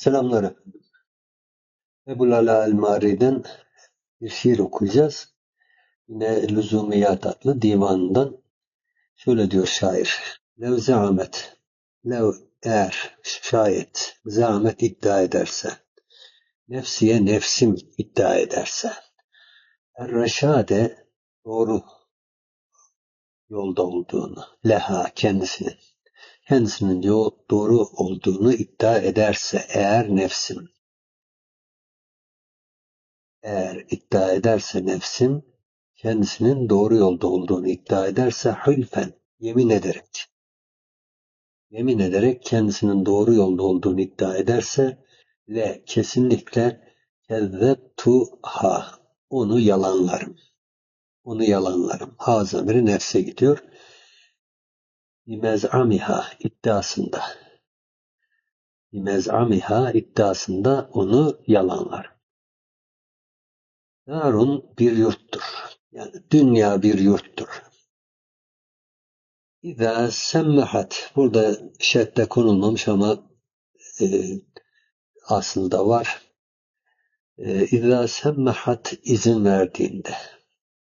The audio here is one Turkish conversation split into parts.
Selamlar efendim. Ebu Lala el-Mari'den bir şiir okuyacağız. Yine Lüzumiyat adlı divanından şöyle diyor şair. Lev zahmet, lev eğer şayet zahmet iddia ederse, nefsiye nefsim iddia ederse, er-reşade doğru yolda olduğunu, leha kendisinin, kendisinin doğru olduğunu iddia ederse eğer nefsim, eğer iddia ederse nefsim, kendisinin doğru yolda olduğunu iddia ederse hülfen, yemin ederek, yemin ederek kendisinin doğru yolda olduğunu iddia ederse le kesinlikle ha onu yalanlarım. Onu yalanlarım. Ha zamiri nefse gidiyor. Bimez'amiha iddiasında. Bimez'amiha iddiasında onu yalanlar. Darun bir yurttur. Yani dünya bir yurttur. İza semmehat burada şedde konulmamış ama e, aslında var. E, İza semmehat izin verdiğinde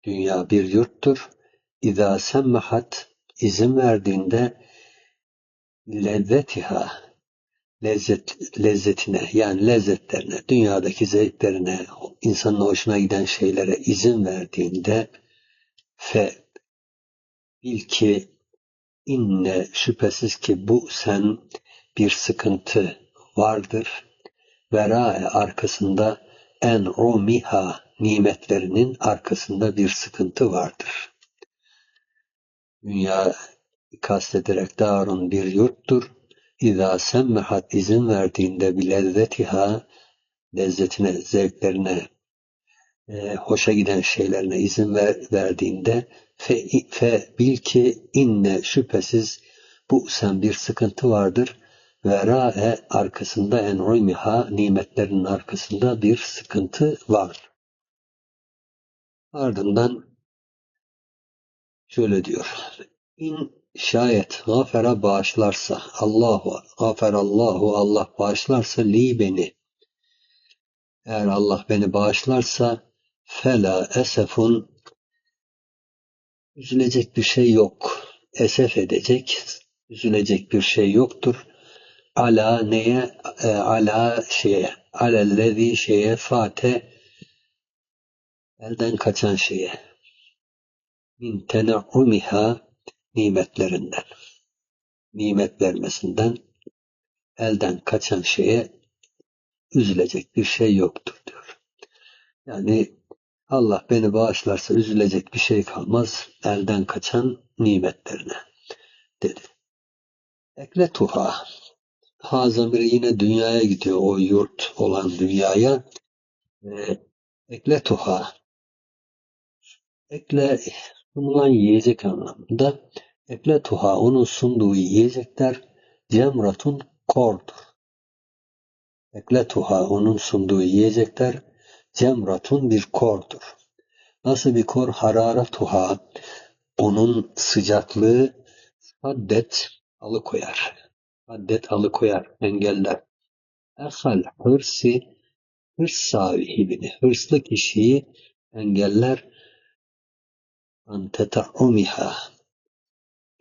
dünya bir yurttur. İza semmehat izin verdiğinde lezzetiha lezzet, lezzetine yani lezzetlerine, dünyadaki zevklerine, insanın hoşuna giden şeylere izin verdiğinde fe bil ki inne şüphesiz ki bu sen bir sıkıntı vardır. Verae arkasında en rumiha nimetlerinin arkasında bir sıkıntı vardır. Dünya kastederek darun bir yurttur. İza semmehat izin verdiğinde bir lezzetiha lezzetine, zevklerine, e, hoşa giden şeylerine izin ver, verdiğinde fe, fe bil ki inne şüphesiz bu sen bir sıkıntı vardır. Ve ra'e arkasında en'umiha nimetlerin arkasında bir sıkıntı var. Ardından şöyle diyor. İn şayet gafera bağışlarsa Allahu gaferallahu Allah bağışlarsa li beni eğer Allah beni bağışlarsa fela esefun üzülecek bir şey yok. Esef edecek, üzülecek bir şey yoktur. Ala neye? E, ala şeye. Alellezi şeye fate elden kaçan şeye. Min tenaumiha nimetlerinden. Nimet vermesinden elden kaçan şeye üzülecek bir şey yoktur diyor. Yani Allah beni bağışlarsa üzülecek bir şey kalmaz elden kaçan nimetlerine dedi. Ekle tuha. Ha zamiri yine dünyaya gidiyor o yurt olan dünyaya. E, ekle tuha. Ekle sunulan yiyecek anlamında. Ekle tuha onun sunduğu yiyecekler cemratun kordur. Ekle tuha onun sunduğu yiyecekler cemratun bir kordur. Nasıl bir kor? Hararatuha onun sıcaklığı haddet alıkoyar. Haddet alıkoyar, engeller. Ehal hırsi hırs sahibini, hırslı kişiyi engeller an tetaumiha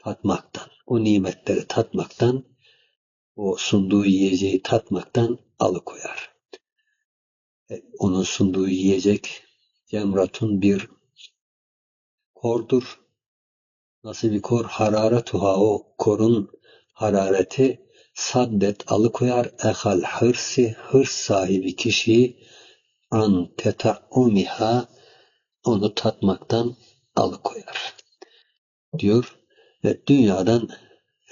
tatmaktan, o nimetleri tatmaktan, o sunduğu yiyeceği tatmaktan alıkoyar. E, onun sunduğu yiyecek cemratun bir kordur. Nasıl bir kor? Hararetuha o korun harareti saddet alıkoyar ehal hırsi hırs sahibi kişiyi an tetaumiha onu tatmaktan alıkoyar. Diyor ve dünyadan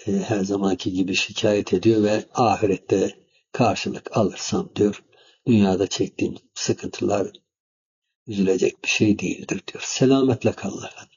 e, her zamanki gibi şikayet ediyor ve ahirette karşılık alırsam diyor dünyada çektiğim sıkıntılar üzülecek bir şey değildir diyor. Selametle kalın efendim.